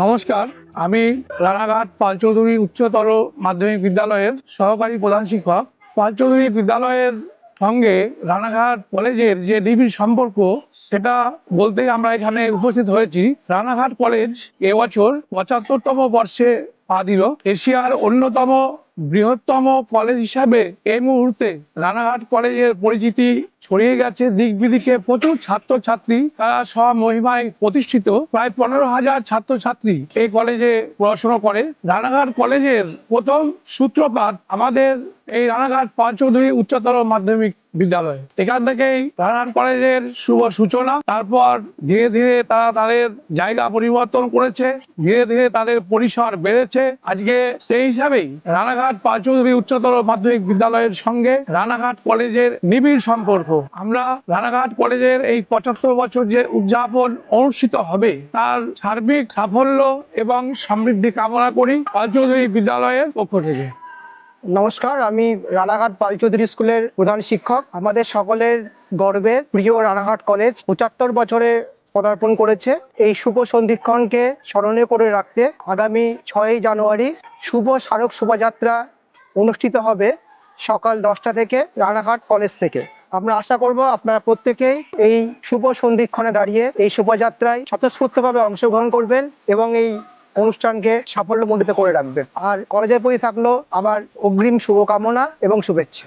নমস্কার, আমি রানাঘাট পালচৌধুরী উচ্চতর মাধ্যমিক বিদ্যালয়ের সহকারী প্রধান শিক্ষক। পালচৌধুরী বিদ্যালয়ের সঙ্গে রানাঘাট কলেজের যে নিবিড় সম্পর্ক, সেটা বলতেই আমরা এখানে উপস্থিত হয়েছি। রানাঘাট কলেজ এবছর পঁচাত্তরতম বর্ষে পা দিল। এশিয়ার অন্যতম বৃহত্তম কলেজ হিসাবে এই মুহূর্তে রানাঘাট কলেজের পরিচিতি ছড়িয়ে গেছে। দিক বিদিকে প্রচুর ছাত্রছাত্রী, তারা সব মহিমায় প্রতিষ্ঠিত। প্রায় পনেরো হাজার ছাত্রছাত্রী এই কলেজে পড়াশোনা করে। রানাঘাট কলেজের প্রথম সূত্রপাত আমাদের এই রানাঘাট পাঁচ চৌধুরী উচ্চতর মাধ্যমিক বিদ্যালয়। এখান থেকেই রানাঘাট কলেজের শুভ সূচনা। তারপর ধীরে ধীরে তারা তাদের জায়গা পরিবর্তন করেছে। ধীরে ধীরে তাদের পরিসর বেড়েছে। আজকে সেই হিসাবেই রানাঘাট পাঁচ চৌধুরী উচ্চতর মাধ্যমিক বিদ্যালয়ের সঙ্গে রানাঘাট কলেজের নিবিড় সম্পর্ক। আমরা রানাঘাট কলেজের এই পঁচাত্তর বছর যে উদযাপন অনুষ্ঠিত হবে, তার সার্বিক সাফল্য এবং সমৃদ্ধি কামনা করি পাঁচ চৌধুরী বিদ্যালয়ের পক্ষ থেকে। নমস্কার, আমি রানাঘাট পালচৌধুরী স্কুলের প্রধান শিক্ষক। আমাদের সকলের গর্বের প্রিয় রানাঘাট কলেজ পঁচাত্তর বছরে পদার্পণ করেছে। এই শুভ সন্ধিক্ষণকে স্মরণে করে রাখতে আগামী ছয়ই জানুয়ারি শুভ স্মারক শোভাযাত্রা অনুষ্ঠিত হবে সকাল দশটা থেকে রানাঘাট কলেজ থেকে। আমরা আশা করব আপনারা প্রত্যেকেই এই শুভ সন্ধিক্ষণে দাঁড়িয়ে এই শোভাযাত্রায় স্বতঃস্ফূর্তভাবে অংশগ্রহণ করবেন এবং এই অনুষ্ঠানকে সাফল্যমণ্ডিত করে রাখবেন। আর কলেজের প্রতি থাকল আমার অগ্রিম শুভকামনা এবং শুভেচ্ছা।